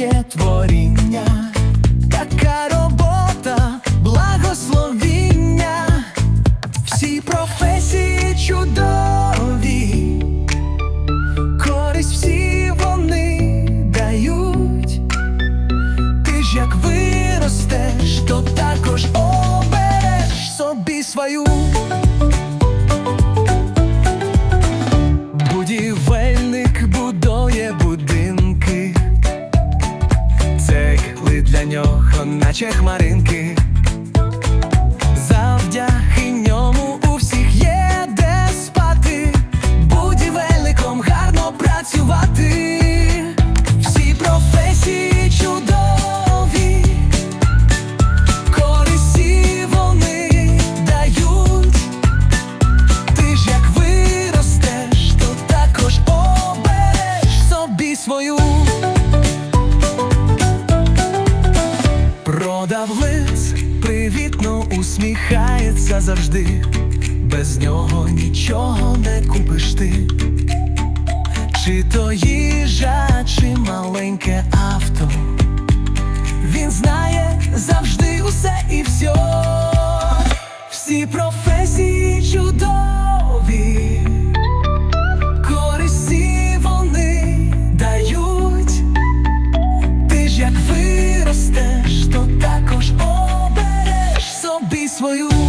Моє творіння. Для нього, наче хмаринки. Завдяки ньому у всіх є де спати, будівельником гарно працювати. Всі професії чудові, корисі вони дають. Ти ж як виростеш, то також обереш собі свою. Усміхається завжди, без нього нічого не купиш ти. Чи то їжа, чи маленьке авто. Він знає завжди усе і все. Всі професії чудові, корисі вони дають. Ти ж як виростеш, то також обереш собі свою.